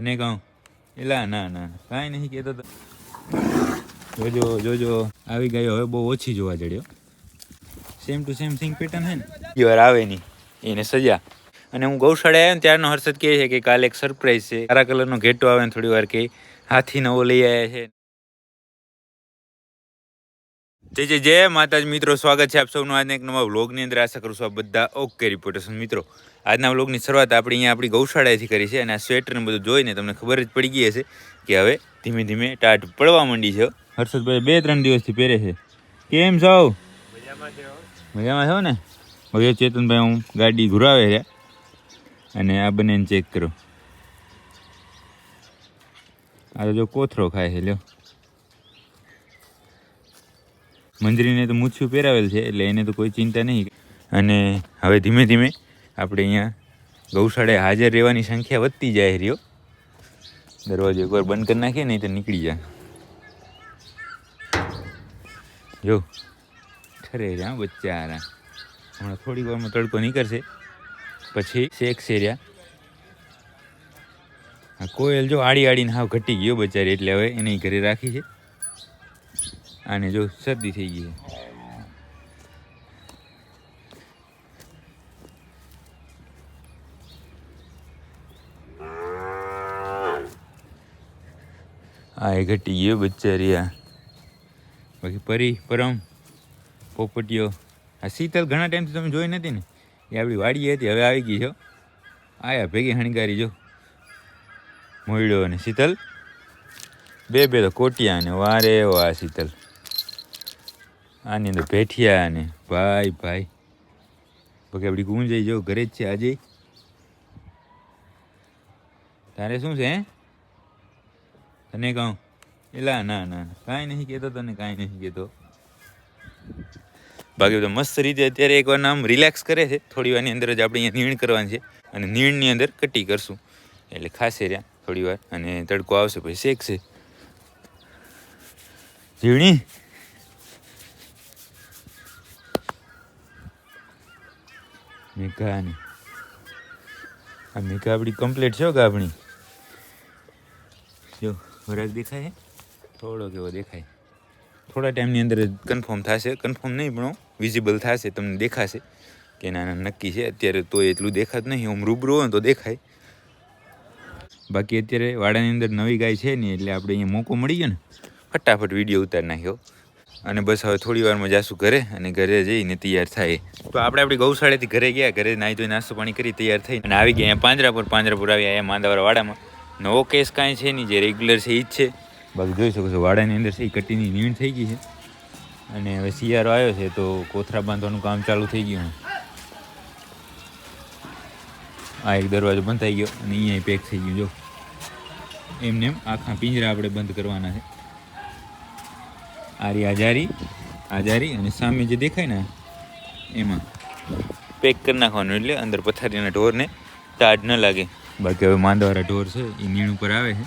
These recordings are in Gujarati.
તને કહું? એલા, ના ના કાંઈ નહીં કહેતો જોજો જોજો, આવી ગયો હવે બહુ ઓછી જોવા જડ્યો same to same Singh pattern હે ને? વાર આવે નહીં. એને સજા. અને હું ગૌશાળા આવ્યો ને ત્યારનો હર્ષદ કહે છે કે કાલે એક સરપ્રાઈઝ છે. સારા કલરનો ઘેટો આવે ને થોડી વાર કે હાથી નવો લઈ આવ્યા છે. જય જય જય માતાજી મિત્રો સ્વાગત છે આપ સૌનું. આજના એક નવા વ્લોગની અંદર આશા કરું છું આ બધા ઓકે રિપોર્ટર્સ મિત્રો આજના વ્લોગની શરૂઆત આપણે અહીંયા આપણી ગૌશાળાએથી કરી છે અને આ સ્વેટરને બધું જોઈને તમને ખબર જ પડી ગઈ હશે કે હવે ધીમે ધીમે ટાટ પડવા માંડી છે હર્ષદભાઈ બે ત્રણ દિવસથી પહેરે છે. કેમ છો? મજામાં છો ને? હવે ચેતનભાઈ હું ગાડી ઘુરાવે છે અને આ બંનેને ચેક કરો. આ તો જો કોથરો ખાય છે લ્યો. મંજરીને તો મૂછું પહેરાવેલ છે, એટલે એને તો કોઈ ચિંતા નહીં. અને હવે ધીમે ધીમે આપણે અહીંયા ગૌશાળાએ હાજર રહેવાની સંખ્યા વધતી જાય રહ્યો. દરવાજો એકવાર બંધ કરી નાખીએ, નહીં તો નીકળી જાય. જો, ઠરે રહ્યા બચ્ચારા. હમણાં થોડીક વારમાં તડકો નીકળશે. પછી શેક શેર્યા કોયલ જો આડી આડીને હાવ ઘટી ગયો બચારી, એટલે હવે એને ઘરે રાખી છે. આને જો શરદી થઈ ગઈ આ એ ઘટી ગયો બચારી આ. બાકી પરી, પરમ, પોપટીઓ. આ શીતલ ઘણા ટાઈમથી તમે જોઈ નથી ને? એ આપણી વાડી હતી, હવે આવી ગઈ છો આયા ભેગી હણગારી જો. મોયડો અને શીતલ? બે બે તો કોટિયા ને વારે વાહ શીતલ. આની અંદર ભેઠિયા ને ભાઈ ભાઈ. બાકી આપણી ગુંજાઈ જો ઘરે જ છે આજે. તારે શું છે તને કહું. એલા, ના ના કાંઈ નહીં કહેતો તને, કાંઈ નહીં કહેતો. બાકી તો મસ્ત રીતે અત્યારે એકવાર આમ રિલેક્સ કરે છે. થોડી વારની અંદર જ આપણે અહીંયા નીણ કરવાની છે. અને નીણની અંદર કટી કરશું. એટલે ખાસે રહ્યા થોડી વાર. અને તડકો આવશે પછી શેકશે. જીવણી મેઘાની આ મેઘા આપણી કમ્પ્લીટ છે આપણી જો વરાગ દેખાય થોડો કેવો દેખાય. થોડા ટાઈમની અંદર કન્ફર્મ થશે. કન્ફર્મ નહીં, પણ વિઝિબલ થશે, તમને દેખાશે. કે ના ના, નક્કી છે. અત્યારે તો એટલું દેખાતું નહીં. હું રૂબરૂ હોય તો દેખાય. બાકી અત્યારે વાડાની અંદર નવી ગાય છે નહીં એટલે આપણે અહીંયા મોકો મળી ગયો ને. ફટાફટ વીડિયો ઉતારી નાખ્યો. અને બસ હવે થોડી વારમાં જાશું ઘરે અને ઘરે જઈને તૈયાર થાય. તો આપણે આપણી ગૌશાળાથી ઘરે ગયા, ઘરે નાહી ધોઈ નાસ્તો પાણી કરી તૈયાર થઈ અને આવી ગયા પાંજરાપુર પાંજરાપુર આવ્યા અહીંયા માંદાવાળા વાડામાં. નવો કેસ કાંઈ છે નહીં, જે રેગ્યુલર છે એ જ છે. બાકી જોઈ શકો છો વાડાની અંદર છે એ કટીની નીણ થઈ ગઈ છે. અને હવે શિયાળો આવ્યો છે તો કોથરા બાંધવાનું કામ ચાલુ થઈ ગયું આ એક દરવાજો બંધ થઈ ગયો અને અહીંયા પેક થઈ ગયું જો. એમને એમ આખા પિંજરા આપણે બંધ કરવાના છે. આરી આજારી આજારી અને સામે જે દેખાય ને, એમાં પેક કરી નાખવાનું એટલે અંદર પથારીના ઢોરને તાડ ન લાગે. બાકી હવે માંદવાળા ઢોર છે, એ નીણ ઉપર આવે છે.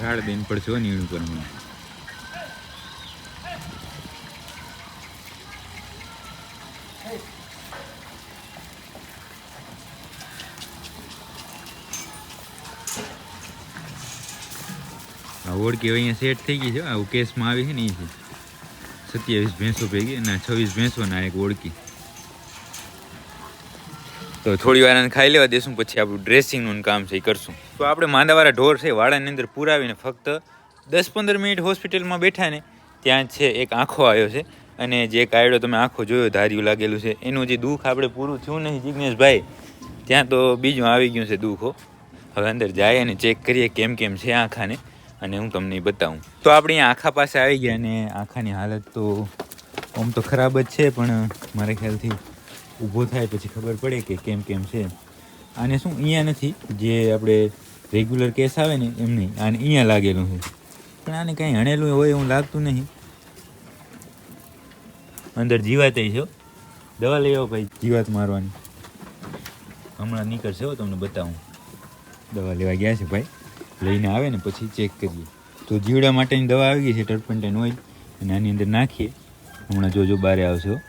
ઝાડ દેન પડશે નીણ ઉપર. હમણાં ઓળકી અહીંયા સેટ થઈ ગઈ છે. આવું કેસમાં આવી છે ને એ સત્યાવીસ ભેંસો ભેગી અને છવ્વીસ ભેંસો ના એક ઓળકી તો થોડી વાર ખાઈ લેવા દેશું પછી આપણું ડ્રેસિંગનું કામ છે એ કરશું. તો આપણે માંદાવાળા ઢોર છે, વાડાની અંદર પુરાવીને ફક્ત દસ પંદર મિનિટ હોસ્પિટલમાં બેઠા ને ત્યાં છે, એક આંખો આવ્યો છે. અને જે કાયડો તમે આંખો જોયો, ધાર્યું લાગેલું છે, એનું જે દુઃખ આપણે પૂરું થયું નહીં જિજ્ઞેશભાઈ ત્યાં તો બીજું આવી ગયું છે દુઃખો હવે અંદર જાય અને ચેક કરીએ કેમ કેમ છે આંખાને. અને હું તમને બતાવું. તો આપણે આખા પાસે આવી ગયા અને આખાની હાલત તો આમ તો ખરાબ જ છે, પણ મારા ખ્યાલથી ઊભો થાય પછી ખબર પડે કે કેમ કેમ છે. આને શું અહીંયા નથી, જે આપણે રેગ્યુલર કેસ આવે ને એમ નહીં, આને અહીંયા લાગેલું છે. પણ આને કાંઈ હણેલું હોય એવું લાગતું નહીં. અંદર જીવાત છે. દવા લઈ આવો ભાઈ, જીવાત મારવાની. હમણાં નીકળશે હો, તમને બતાવું. દવા લેવા ગયા છે ભાઈ. લઈને આવે ને પછી ચેક કરીએ. તો જીવડા માટેની દવા આવી ગઈ છે ટર્પન્ટેન ઓઇલ અને આની અંદર નાખીએ. હમણાં જોજો બારે આવશો.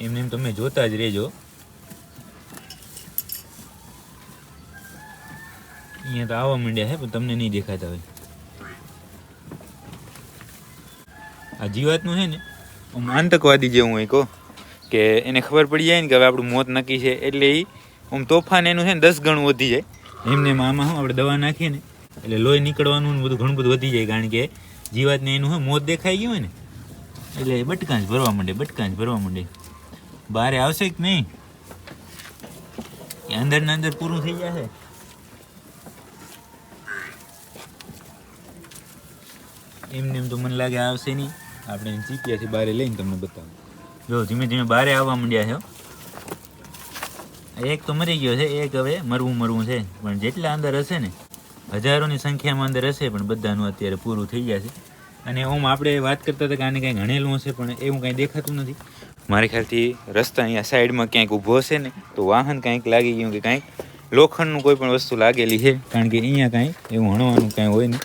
એમને એમ તમે જોતા જ રહેજો. અહીંયા તો આવવા માંડ્યા છે પણ તમને નહીં દેખાતા હોય. આ જીવાતનું છે ને આમ આતંકવાદી જેવું હોય કહો કે એને ખબર પડી જાય ને કે હવે આપણું મોત નક્કી છે એટલે એ આમ તોફાન એનું છે ને દસ ગણું વધી જાય. એમને એમ આમાં હું આપણે દવા નાખીએ ને એટલે લોહી નીકળવાનું ને બધું ઘણું બધું વધી જાય કારણ કે જીવાતને એનું હોય મોત દેખાઈ ગયું હોય ને એટલે એ બટકાં ભરવા માંડે બટકાંજ ભરવા માંડે. બારે આવશે કે નહીં? કે અંદર ને અંદર પૂરું થઈ જશે. એમને એમ તો મને લાગે આવશે નહીં. આપણે એને છે બારે લઈને તમને બતાવું. જો ધીમે ધીમે બારે આવવા માંડ્યા છે. એક તો મરી ગયો છે એક હવે મરવું મરવું છે. પણ જેટલા અંદર હશે ને હજારોની સંખ્યામાં અંદર હશે પણ બધાનું અત્યારે પૂરું થઈ ગયા છે. અને ઓમ આપણે વાત કરતા હતા કે આને કાંઈ ઘણેલું હશે પણ એવું કાંઈ દેખાતું નથી. મારે ખ્યાલથી રસ્તા અહીંયા સાઈડમાં ક્યાંક ઊભો હશે ને તો વાહન કાંઈક લાગી ગયું કે કાંઈક લોખંડનું કોઈ પણ વસ્તુ લાગેલી છે કારણ કે અહીંયા કાંઈ એવું હણવાનું કાંઈ હોય નહીં.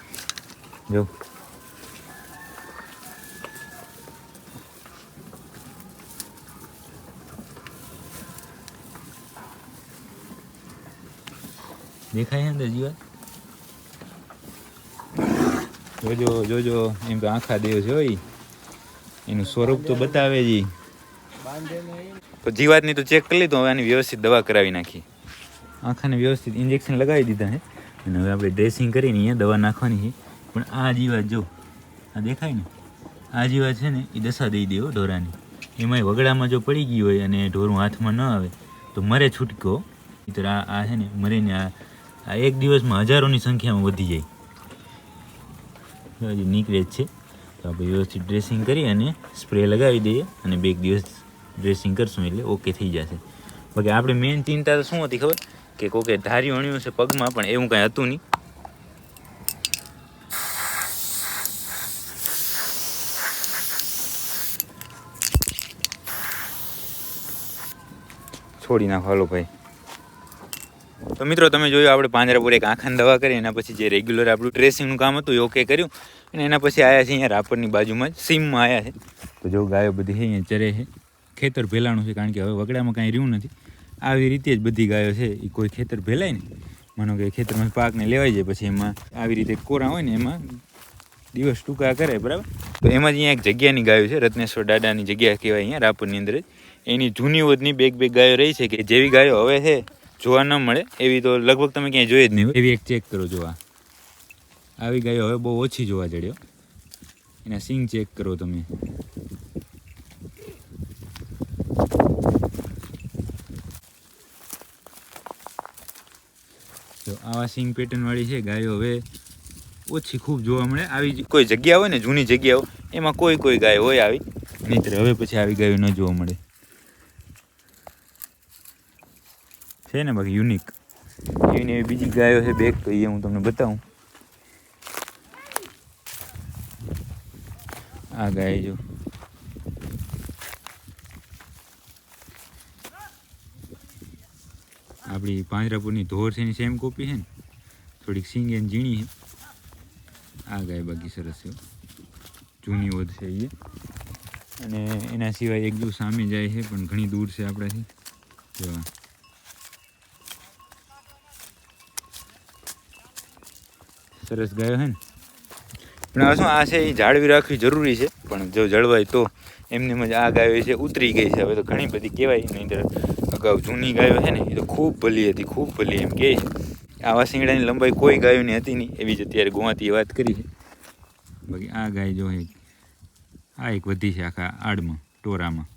જો દેખાય અંદર જીવાત જોજો જોજો, એમ તો આખા દેવ છે હોય. એનું સ્વરૂપ તો બતાવે જ. તો જીવાતની તો ચેક કરી લીધું, હવે આની વ્યવસ્થિત દવા કરાવી નાખી. આંખાને વ્યવસ્થિત ઇન્જેક્શન લગાવી દીધા છે. અને હવે આપણે ડ્રેસિંગ કરીને અહીંયા દવા નાખવાની છે. પણ આ જીવાત જો, આ દેખાય ને? આ જીવાત છે ને, એ દશા દઈ દેવો ઢોરાની. એમાંય વગડામાં જો પડી ગઈ હોય અને ઢોરું હાથમાં ન આવે, તો મરે છૂટકો. આ આ છે ને, મરીને આ આ એક દિવસમાં હજારોની સંખ્યામાં વધી જાય. હજી નીકળે જ છે. તો આપણે વ્યવસ્થિત ડ્રેસિંગ કરી અને સ્પ્રે લગાવી દઈએ અને બે એક દિવસ ડ્રેસિંગ કરશું એટલે ઓકે થઈ જશે. બાકી આપણે મેઇન ચિંતા તો શું હતી ખબર? કે કોકે ધાર્યું, અણ્યું છે પગમાં, પણ એવું કાંઈ હતું નહીં. છોડી નાખો, હાલો ભાઈ. તો મિત્રો, તમે જોયું, આપણે પાંજરાપુર એક આંખાની દવા કરી, એના પછી જે રેગ્યુલર આપણું ડ્રેસિંગનું કામ હતું એ ઓકે કર્યું. અને એના પછી આવ્યા છે અહીંયા રાપરની બાજુમાં જ સીમમાં આવ્યા છે. તો જો ગાયો બધી છે અહીંયા ચરે છે. ખેતર ભેલાણું છે, કારણ કે હવે વગડામાં કાંઈ રહ્યું નથી. આવી રીતે જ બધી ગાયો છે, એ કોઈ ખેતર ભેલાય ને માનો કે ખેતરમાં પાકને લેવાઈ જાય, પછી એમાં આવી રીતે કોરા હોય ને, એમાં દિવસ ટૂંકા કરે, બરાબર? તો એમાં જ અહીંયા એક જગ્યાની ગાયો છે, રત્નેશ્વર દાદાની જગ્યા કહેવાય અહીંયા રાપરની અંદર જ. એની જૂની ઓદની બેગ બેગ ગાયો રહી છે, કે જેવી ગાયો હવે છે જોવા ન મળે. એવી તો લગભગ તમે ક્યાંય જોઈ જ નહીં એવી એક ચેક કરો જોવા. આવી ગાયો હવે બહુ ઓછી જોવા જડ્યો એના સિંગ ચેક કરો તમે. જો આવા સિંગ પેટર્ન વાળી છે ગાયો હવે ઓછી ખૂબ જોવા મળે. આવી કોઈ જગ્યા હોય ને જૂની જગ્યાઓ એમાં કોઈ કોઈ ગાય હોય આવી. નહીંતર હવે પછી આવી ગાયો ન જોવા મળે. છે ને બાકી યુનિક એવી એવી બીજી ગાયો છે બેગ તો એ હું તમને બતાવું. આ ગાય જો. આપણી પાંજરાપુરની ધોર છે એની સેમ કોપી છે ને, થોડીક સિંગ એની ઝીણી છે. આ ગાય બાકી સરસ છે. જૂની વધ છે એ અને એના સિવાય એક દૂર સામે જાય છે, પણ ઘણી દૂર છે આપણાથી. જો સરસ ગાયો હે ને. પણ આ શું, આ છે એ જાળવી રાખવી જરૂરી છે, પણ જો જળવાય તો એમની જ આ ગાયો છે, ઉતરી ગઈ છે. હવે તો ઘણી બધી કહેવાય નહીં અગાઉ જૂની ગાયો છે ને, એ તો ખૂબ ભલી હતી, ખૂબ ભલી એમ કહે છે. આવા શિંગડાની લંબાઈ કોઈ ગાયોની હતી નહીં, એવી જ અત્યારે ગોવાતી વાત કરી છે. બાકી આ ગાય જો આ એક વધી છે આખા આડમાં, ટોરામાં.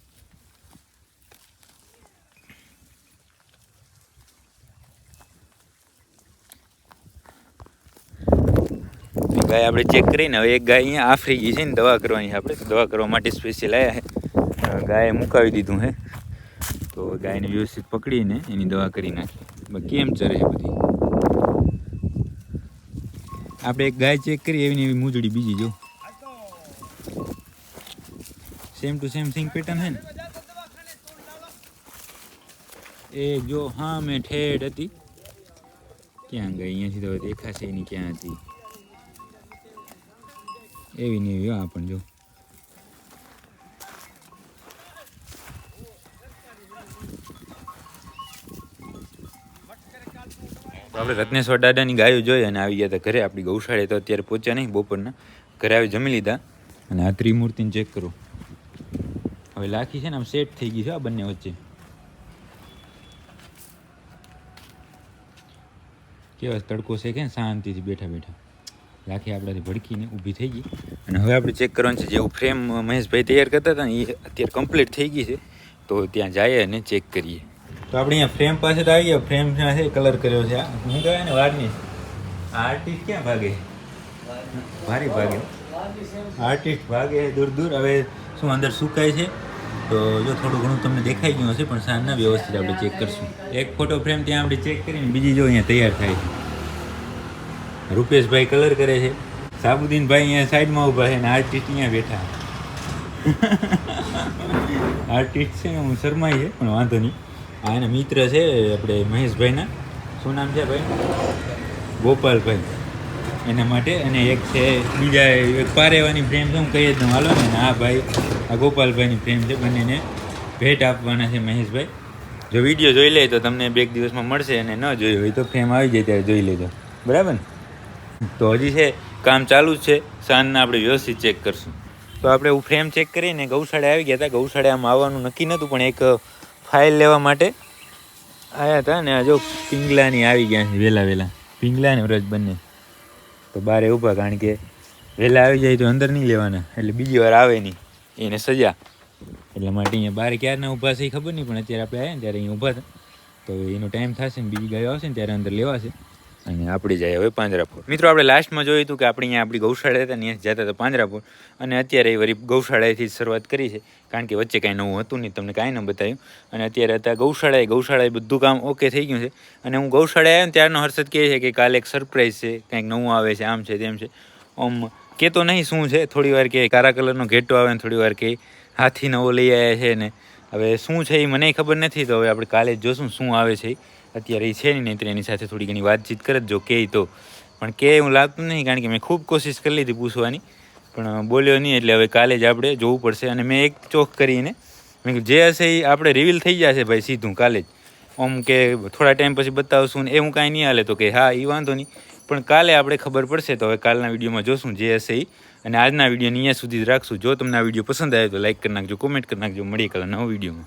ગાય આપણે ચેક કરીને હવે એક ગાય અહીંયા આફરી ગઈ છે ને દવા કરવાની આપણે. દવા કરવા માટે સ્પેશિયલ આવ્યા છે ગાયે મુકાવી દીધું હે. તો ગાયને વ્યવસ્થિત પકડીને એની દવા કરી નાખી. કેમ ચરે છે બધી? આપણે એક ગાય ચેક કરી એવી એવી મૂજડી બીજી જો. Same to same Singh pattern હે ને? એ જો હા, મેં ઠેડ હતી. ક્યાં ગઈ? અહીંયાથી તો દેખાશે એની ક્યાં હતી. એવી ને એવી આ પણ જો. આપણે રત્નેશ્વર દાદાની ગાયો જોઈ અને આવી ગયા હતા ઘરે. આપણી ગૌશાળે તો અત્યારે પહોંચ્યા નહીં બપોરના. ઘરે આવી જમી લીધા. અને આ ત્રિમૂર્તિને ચેક કરો. હવે લાખી છે ને આમ સેટ થઈ ગઈ છે આ બંને વચ્ચે. કેવા તડકો છે કે શાંતિથી બેઠા બેઠા. લાખી આપણાથી ભડકીને ઊભી થઈ ગઈ. અને હવે આપણે ચેક કરવાનું છે જેવું ફ્રેમ મહેશભાઈ તૈયાર કરતા હતા ને એ અત્યારે કમ્પ્લીટ થઈ ગઈ છે તો ત્યાં જઈએ અને ચેક કરીએ. તો આપણે અહીંયા ફ્રેમ પાસે તો આવી ગયા ફ્રેમ છે કલર કર્યો છે. હું શું કહેવાય ને વારની આર્ટિસ્ટ ક્યાં ભાગે? ભારે ભાગે. આર્ટિસ્ટ ભાગે દૂર દૂર. હવે શું અંદર સુકાય છે? તો જો થોડું ઘણું તમને દેખાઈ ગયું હશે પણ સાંજના વ્યવસ્થિત આપણે ચેક કરશું. એક ફોટો ફ્રેમ ત્યાં આપણે ચેક કરીને બીજી જો અહીંયા તૈયાર થાય છે. રૂપેશભાઈ કલર કરે છે. સાબુદ્દીનભાઈ અહીંયા સાઈડમાં ઊભા છે અને આર્ટિસ્ટ અહીંયા બેઠા આર્ટિસ્ટ છે, હું શરમાઈ છે, પણ વાંધો નહીં. આ એના મિત્ર છે આપણે મહેશભાઈના. શું નામ છે ભાઈ? ગોપાલભાઈ. એના માટે અને એક છે બીજા એક પારેવાની ફ્રેમ છે, હું કહીએ જ દઉં હાલો ને. આ ભાઈ, આ ગોપાલભાઈની ફ્રેમ છે, બંનેને ભેટ આપવાના છે મહેશભાઈ. જો વીડિયો જોઈ લે તો તમને બે દિવસમાં મળશે અને ન જોઈ હોય તો ફ્રેમ આવી જાય ત્યારે જોઈ લેજો. બરાબર ને? તો હજી છે, કામ ચાલુ જ છે. સાંજના આપણે વ્યવસ્થિત ચેક કરશું. તો આપણે હું ફ્રેમ ચેક કરીને ગૌશાળે આવી ગયા હતા. ગૌશાળે આમ આવવાનું નક્કી નહોતું, પણ એક ફાઇલ લેવા માટે આવ્યા હતા ને આ જો પિંગલાની આવી ગયા છે વહેલા વહેલા પિંગલા ને વ્રજ બંને. તો બારે ઊભા, કારણ કે વહેલા આવી જાય તો અંદર નહીં લેવાના. એટલે બીજી વાર આવે નહીં. એને સજા. એટલા માટે અહીંયા બહાર ક્યારના ઊભા છે એ ખબર નહીં, પણ અત્યારે આપણે આવ્યા ને ત્યારે અહીંયા ઊભા હતા તો એનો ટાઈમ થશે ને બીજી ગાયો આવશે ને ત્યારે અંદર લેવાશે. અને આપણે જાય હવે પાંજરાપુર. મિત્રો, આપણે લાસ્ટમાં જોયું હતું કે આપણે અહીંયા આપણી ગૌશાળા હતા ત્યાં જતા હતા પાંજરાપુર. અને અત્યારે એ વળી ગૌશાળાએથી જ શરૂઆત કરી છે. કારણ કે વચ્ચે કાંઈ નવું હતું નહીં, તમને કાંઈ ન બતાવ્યું. અને અત્યારે હતા ગૌશાળાએ ગૌશાળાએ બધું કામ ઓકે થઈ ગયું છે. અને હું ગૌશાળાએ આવ્યો ત્યારનો હર્ષદ કહે છે કે કાલે એક સરપ્રાઈઝ છે, કંઈક નવું આવે છે, આમ છે, તેમ છે. આમ કહેતો નહીં શું છે, થોડી વાર કે કારા કલરનો ઘેટો આવે ને થોડી વાર કે હાથી નવો લઈ આવ્યા છે ને. હવે શું છે એ મને ખબર નથી, તો હવે આપણે કાલે જોશું શું આવે છે ઈ. અત્યારે એ છે નહીં નહીં એની સાથે થોડી ઘણી વાતચીત કરે, જો કે તો, પણ કે એવું લાગતું નહીં, કારણ કે મેં ખૂબ કોશિશ કરી લીધી પૂછવાની, પણ બોલ્યો નહીં, એટલે હવે કાલે જ આપણે જોવું પડશે. અને મેં એક ચોક કરીને, મેં કીધું, જે હશે એ આપણે રિવીલ થઈ જશે ભાઈ સીધું કાલે જ. આમ કે થોડા ટાઈમ પછી બતાવશું ને એવું કાંઈ નહીં હાલે તો કે હા એ વાંધો નહીં. પણ કાલે આપણે ખબર પડશે તો હવે કાલના વિડીયોમાં જોશું જે હશે એ અને આજના વિડીયોની અહીંયા સુધી જ રાખશું. જો તમને આ વીડિયો પસંદ આવે તો લાઇક કરી નાખજો કોમેન્ટ કરી નાખજો. મળીએ કાલે નવો વિડીયોમાં.